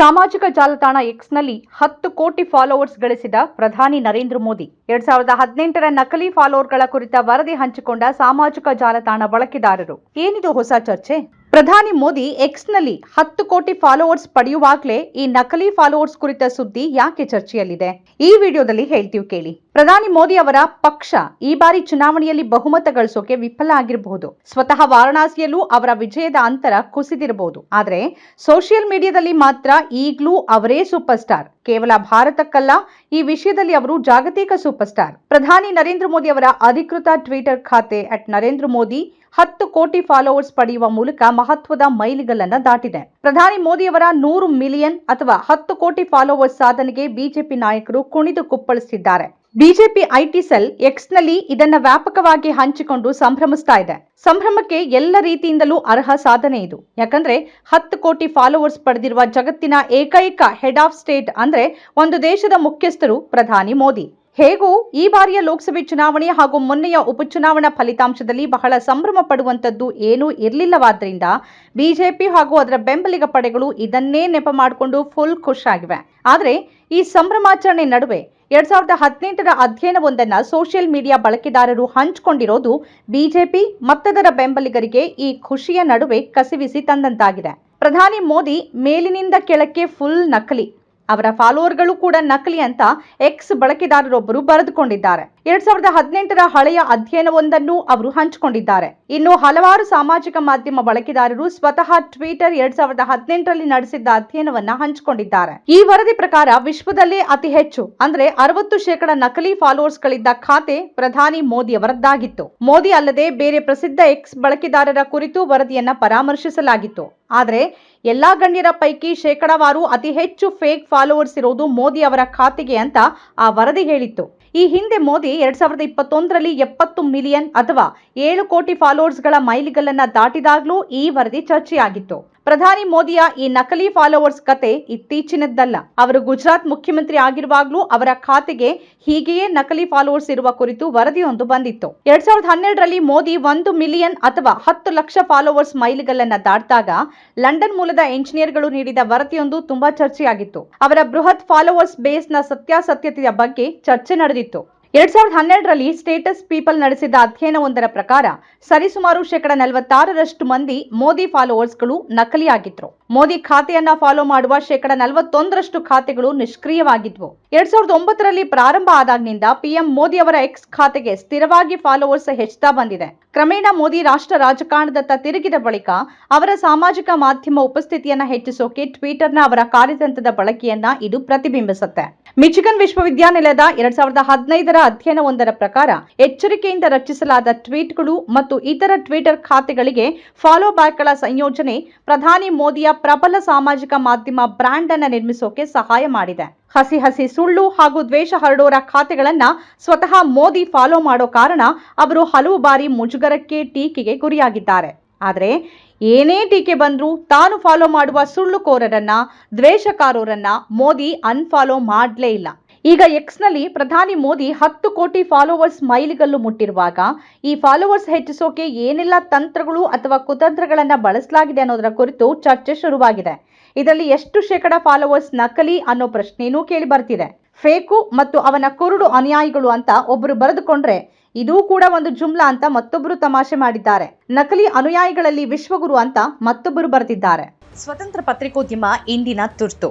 ಸಾಮಾಜಿಕ ಜಾಲತಾಣ ಎಕ್ಸ್ನಲ್ಲಿ ಹತ್ತು ಕೋಟಿ ಫಾಲೋವರ್ಸ್ ಗಳಿಸಿದ ಪ್ರಧಾನಿ ನರೇಂದ್ರ ಮೋದಿ. ಎರಡ್ ಸಾವಿರದ ಹದಿನೆಂಟರ ನಕಲಿ ಫಾಲೋವರ್ಗಳ ಕುರಿತ ವರದಿ ಹಂಚಿಕೊಂಡ ಸಾಮಾಜಿಕ ಜಾಲತಾಣ ಬಳಕೆದಾರರು. ಏನಿದು ಹೊಸ ಚರ್ಚೆ? ಪ್ರಧಾನಿ ಮೋದಿ ಎಕ್ಸ್ನಲ್ಲಿ ಹತ್ತು ಕೋಟಿ ಫಾಲೋವರ್ಸ್ ಪಡೆಯುವಾಗಲೇ ಈ ನಕಲಿ ಫಾಲೋವರ್ಸ್ ಕುರಿತ ಸುದ್ದಿ ಯಾಕೆ ಚರ್ಚೆಯಲ್ಲಿದೆ? ಈ ವಿಡಿಯೋದಲ್ಲಿ ಹೇಳ್ತೀವಿ ಕೇಳಿ. ಪ್ರಧಾನಿ ಮೋದಿ ಅವರ ಪಕ್ಷ ಈ ಬಾರಿ ಚುನಾವಣೆಯಲ್ಲಿ ಬಹುಮತ ಗಳಿಸೋಕೆ ವಿಫಲ ಆಗಿರಬಹುದು. ಸ್ವತಃ ವಾರಣಾಸಿಯಲ್ಲೂ ಅವರ ವಿಜಯದ ಅಂತರ ಕುಸಿದಿರಬಹುದು. ಆದ್ರೆ ಸೋಷಿಯಲ್ ಮೀಡಿಯಾದಲ್ಲಿ ಮಾತ್ರ ಈಗಲೂ ಅವರೇ ಸೂಪರ್ ಸ್ಟಾರ್ ಕೇವಲ ಭಾರತಕ್ಕಲ್ಲ, ಈ ವಿಷಯದಲ್ಲಿ ಅವರು ಜಾಗತಿಕ ಸೂಪರ್ ಸ್ಟಾರ್ ಪ್ರಧಾನಿ ನರೇಂದ್ರ ಮೋದಿ ಅವರ ಅಧಿಕೃತ ಟ್ವಿಟರ್ ಖಾತೆ ಅಟ್ ನರೇಂದ್ರ ಮೋದಿ ಹತ್ತು ಕೋಟಿ ಫಾಲೋವರ್ಸ್ ಪಡೆಯುವ ಮೂಲಕ ಮಹತ್ವದ ಮೈಲಿಗಲ್ಲನ್ನು ದಾಟಿದೆ. ಪ್ರಧಾನಿ ಮೋದಿಯವರ ನೂರು ಮಿಲಿಯನ್ ಅಥವಾ ಹತ್ತು ಕೋಟಿ ಫಾಲೋವರ್ಸ್ ಸಾಧನೆಗೆ ಬಿಜೆಪಿ ನಾಯಕರು ಕುಣಿದು ಕುಪ್ಪಳಿಸಿದ್ದಾರೆ. ಬಿಜೆಪಿ ಐಟಿ ಸೆಲ್ ಎಕ್ಸ್ನಲ್ಲಿ ಇದನ್ನ ವ್ಯಾಪಕವಾಗಿ ಹಂಚಿಕೊಂಡು ಸಂಭ್ರಮಿಸ್ತಾ ಇದೆ. ಸಂಭ್ರಮಕ್ಕೆ ಎಲ್ಲ ರೀತಿಯಿಂದಲೂ ಅರ್ಹ ಸಾಧನೆ ಇದು. ಯಾಕಂದ್ರೆ ಹತ್ತು ಕೋಟಿ ಫಾಲೋವರ್ಸ್ ಪಡೆದಿರುವ ಜಗತ್ತಿನ ಏಕೈಕ ಹೆಡ್ ಆಫ್ ಸ್ಟೇಟ್ ಅಂದ್ರೆ ಒಂದು ದೇಶದ ಮುಖ್ಯಸ್ಥರು ಪ್ರಧಾನಿ ಮೋದಿ. ಹೇಗೂ ಈ ಬಾರಿಯ ಲೋಕಸಭೆ ಚುನಾವಣೆ ಹಾಗೂ ಮೊನ್ನೆಯ ಉಪಚುನಾವಣಾ ಫಲಿತಾಂಶದಲ್ಲಿ ಬಹಳ ಸಂಭ್ರಮ ಪಡುವಂಥದ್ದು ಏನೂ ಇರಲಿಲ್ಲವಾದ್ರಿಂದ ಬಿಜೆಪಿ ಹಾಗೂ ಅದರ ಬೆಂಬಲಿಗ ಪಡೆಗಳು ಇದನ್ನೇ ನೆಪ ಮಾಡಿಕೊಂಡು ಫುಲ್ ಖುಷಾಗಿವೆ ಆದರೆ ಈ ಸಂಭ್ರಮಾಚರಣೆ ನಡುವೆ ಎರಡ್ ಸಾವಿರದ ಹದಿನೆಂಟರ ಅಧ್ಯಯನವೊಂದನ್ನು ಸೋಷಿಯಲ್ ಮೀಡಿಯಾ ಬಳಕೆದಾರರು ಹಂಚಿಕೊಂಡಿರೋದು ಬಿಜೆಪಿ ಮತ್ತದರ ಬೆಂಬಲಿಗರಿಗೆ ಈ ಖುಷಿಯ ನಡುವೆ ಕಸಿವಿಸಿ ತಂದಂತಾಗಿದೆ. ಪ್ರಧಾನಿ ಮೋದಿ ಮೇಲಿನಿಂದ ಕೆಳಕ್ಕೆ ಫುಲ್ ನಕಲಿ. ಅವರ ಫಾಲೋವರ್ಗಳು ಕೂಡ ನಕಲಿ ಅಂತ ಎಕ್ಸ್ ಬಳಕೆದಾರರೊಬ್ಬರು ಬರೆದುಕೊಂಡಿದ್ದಾರೆ. ಎರಡ್ ಸಾವಿರದ ಹದಿನೆಂಟರ ಹಳೆಯ ಅಧ್ಯಯನವೊಂದನ್ನು ಅವರು ಹಂಚಿಕೊಂಡಿದ್ದಾರೆ. ಇನ್ನು ಹಲವಾರು ಸಾಮಾಜಿಕ ಮಾಧ್ಯಮ ಬಳಕೆದಾರರು ಸ್ವತಃ ಟ್ವಿಟರ್ ಎರಡ್ ಸಾವಿರದ ಹದಿನೆಂಟರಲ್ಲಿ ನಡೆಸಿದ್ದ ಅಧ್ಯಯನವನ್ನ ಹಂಚಿಕೊಂಡಿದ್ದಾರೆ. ಈ ವರದಿ ಪ್ರಕಾರ ವಿಶ್ವದಲ್ಲೇ ಅತಿ ಹೆಚ್ಚು, ಅಂದ್ರೆ ಅರವತ್ತು ಶೇಕಡ ನಕಲಿ ಫಾಲೋವರ್ಸ್ ಗಳಿದ್ದ ಖಾತೆ ಪ್ರಧಾನಿ ಮೋದಿ ಅವರದ್ದಾಗಿತ್ತು. ಮೋದಿ ಅಲ್ಲದೆ ಬೇರೆ ಪ್ರಸಿದ್ಧ ಎಕ್ಸ್ ಬಳಕೆದಾರರ ಕುರಿತು ವರದಿಯನ್ನ ಪರಾಮರ್ಶಿಸಲಾಗಿತ್ತು. ಆದರೆ ಎಲ್ಲ ಗಣ್ಯರ ಪೈಕಿ ಶೇಕಡಾವಾರು ಅತಿ ಹೆಚ್ಚು ಫೇಕ್ ಫಾಲೋವರ್ಸ್ ಇರೋದು ಮೋದಿ ಅವರ ಖಾತೆಗೆ ಅಂತ ಆ ವರದಿ ಹೇಳಿತ್ತು. ಈ ಹಿಂದೆ ಮೋದಿ ಎರಡ್ ಸಾವಿರದ ಇಪ್ಪತ್ತೊಂದರಲ್ಲಿ ಎಪ್ಪತ್ತು ಮಿಲಿಯನ್ ಅಥವಾ ಏಳು ಕೋಟಿ ಫಾಲೋವರ್ಸ್ಗಳ ಮೈಲಿಗಲ್ಲನ್ನು ದಾಟಿದಾಗಲೂ ಈ ವರದಿ ಚರ್ಚೆಯಾಗಿತ್ತು. ಪ್ರಧಾನಿ ಮೋದಿಯ ಈ ನಕಲಿ ಫಾಲೋವರ್ಸ್ ಕತೆ ಇತ್ತೀಚಿನದ್ದಲ್ಲ. ಅವರು ಗುಜರಾತ್ ಮುಖ್ಯಮಂತ್ರಿ ಆಗಿರುವಾಗಲೂ ಅವರ ಖಾತೆಗೆ ಹೀಗೆಯೇ ನಕಲಿ ಫಾಲೋವರ್ಸ್ ಇರುವ ಕುರಿತು ವರದಿಯೊಂದು ಬಂದಿತ್ತು. ಎರಡ್ ಸಾವಿರದ ಹನ್ನೆರಡರಲ್ಲಿ ಮೋದಿ ಒಂದು ಮಿಲಿಯನ್ ಅಥವಾ ಹತ್ತು ಲಕ್ಷ ಫಾಲೋವರ್ಸ್ ಮೈಲಿಗಲ್ಲನ್ನ ದಾಟಿದಾಗ ಲಂಡನ್ ಮೂಲದ ಎಂಜಿನಿಯರ್ಗಳು ನೀಡಿದ ವರದಿಯೊಂದು ತುಂಬಾ ಚರ್ಚೆಯಾಗಿತ್ತು. ಅವರ ಬೃಹತ್ ಫಾಲೋವರ್ಸ್ ಬೇಸ್ನ ಸತ್ಯಾಸತ್ಯತೆಯ ಬಗ್ಗೆ ಚರ್ಚೆ ನಡೆದಿತ್ತು. ಎರಡ್ ಸಾವಿರದ ಹನ್ನೆರಡರಲ್ಲಿ ಸ್ಟೇಟಸ್ ಪೀಪಲ್ ನಡೆಸಿದ ಅಧ್ಯಯನವೊಂದರ ಪ್ರಕಾರ ಸರಿಸುಮಾರು ಶೇಕಡ ನಲವತ್ತಾರರಷ್ಟು ಮಂದಿ ಮೋದಿ ಫಾಲೋವರ್ಸ್ಗಳು ನಕಲಿಯಾಗಿದ್ರು. ಮೋದಿ ಖಾತೆಯನ್ನ ಫಾಲೋ ಮಾಡುವ ಶೇಕಡ ನಲವತ್ತೊಂದರಷ್ಟು ಖಾತೆಗಳು ನಿಷ್ಕ್ರಿಯವಾಗಿದ್ವು. ಎರಡ್ ಸಾವಿರದ ಒಂಬತ್ತರಲ್ಲಿ ಪ್ರಾರಂಭ ಆದಾಗಿನಿಂದ ಪಿಎಂ ಮೋದಿ ಅವರ ಎಕ್ಸ್ ಖಾತೆಗೆ ಸ್ಥಿರವಾಗಿ ಫಾಲೋವರ್ಸ್ ಹೆಚ್ಚುತ್ತಾ ಬಂದಿದೆ. ಕ್ರಮೇಣ ಮೋದಿ ರಾಷ್ಟ್ರ ರಾಜಕಾರಣದತ್ತ ತಿರುಗಿದ ಬಳಿಕ ಅವರ ಸಾಮಾಜಿಕ ಮಾಧ್ಯಮ ಉಪಸ್ಥಿತಿಯನ್ನ ಹೆಚ್ಚಿಸೋಕೆ ಟ್ವಿಟರ್ನ ಅವರ ಕಾರ್ಯತಂತ್ರದ ಬಳಕೆಯನ್ನ ಇದು ಪ್ರತಿಬಿಂಬಿಸುತ್ತೆ. ಮಿಚಿಗನ್ ವಿಶ್ವವಿದ್ಯಾನಿಲಯದ ಎರಡ್ ಸಾವಿರದ ಹದಿನೈದರ ಅಧ್ಯಯನವೊಂದರ ಪ್ರಕಾರ ಎಚ್ಚರಿಕೆಯಿಂದ ರಚಿಸಲಾದ ಟ್ವೀಟ್ಗಳು ಮತ್ತು ಇತರ ಟ್ವಿಟರ್ ಖಾತೆಗಳಿಗೆ ಫಾಲೋ ಬ್ಯಾಕ್ಗಳ ಸಂಯೋಜನೆ ಪ್ರಧಾನಿ ಮೋದಿಯ ಪ್ರಬಲ ಸಾಮಾಜಿಕ ಮಾಧ್ಯಮ ಬ್ರ್ಯಾಂಡ್ ಅನ್ನು ನಿರ್ಮಿಸೋಕೆ ಸಹಾಯ ಮಾಡಿದೆ. ಹಸಿ ಹಸಿ ಸುಳ್ಳು ಹಾಗೂ ದ್ವೇಷ ಹರಡೋರ ಖಾತೆಗಳನ್ನ ಸ್ವತಃ ಮೋದಿ ಫಾಲೋ ಮಾಡೋ ಕಾರಣ ಅವರು ಹಲವು ಬಾರಿ ಮುಜುಗರಕ್ಕೆ ಟೀಕೆಗೆ ಗುರಿಯಾಗಿದ್ದಾರೆ. ಆದರೆ ಏನೇ ಟೀಕೆ ಬಂದರೂ ತಾನು ಫಾಲೋ ಮಾಡುವ ಸುಳ್ಳುಕೋರರನ್ನ, ದ್ವೇಷಕಾರರನ್ನ ಮೋದಿ ಅನ್ಫಾಲೋ ಮಾಡಲೇ ಇಲ್ಲ. ಈಗ ಎಕ್ಸ್ನಲ್ಲಿ ಪ್ರಧಾನಿ ಮೋದಿ ಹತ್ತು ಕೋಟಿ ಫಾಲೋವರ್ಸ್ ಮೈಲಿಗಲ್ಲು ಮುಟ್ಟಿರುವಾಗ ಈ ಫಾಲೋವರ್ಸ್ ಹೆಚ್ಚಿಸೋಕೆ ಏನೆಲ್ಲ ತಂತ್ರಗಳು ಅಥವಾ ಕುತಂತ್ರಗಳನ್ನು ಬಳಸಲಾಗಿದೆ ಅನ್ನೋದರ ಕುರಿತು ಚರ್ಚೆ ಶುರುವಾಗಿದೆ. ಇದರಲ್ಲಿ ಎಷ್ಟು ಶೇಕಡ ಫಾಲೋವರ್ಸ್ ನಕಲಿ ಅನ್ನೋ ಪ್ರಶ್ನೆಯೂ ಕೇಳಿ ಬರ್ತಿದೆ. ಫೇಕು ಮತ್ತು ಅವನ ಕುರುಡು ಅನುಯಾಯಿಗಳು ಅಂತ ಒಬ್ಬರು ಬರೆದುಕೊಂಡ್ರೆ ಇದೂ ಕೂಡ ಒಂದು ಜುಮ್ಲಾ ಅಂತ ಮತ್ತೊಬ್ಬರು ತಮಾಷೆ ಮಾಡಿದ್ದಾರೆ. ನಕಲಿ ಅನುಯಾಯಿಗಳಲ್ಲಿ ವಿಶ್ವಗುರು ಅಂತ ಮತ್ತೊಬ್ಬರು ಬರೆದಿದ್ದಾರೆ ಸ್ವತಂತ್ರ ಪತ್ರಿಕೋದ್ಯಮ ಇಂದಿನ ತುರ್ತು.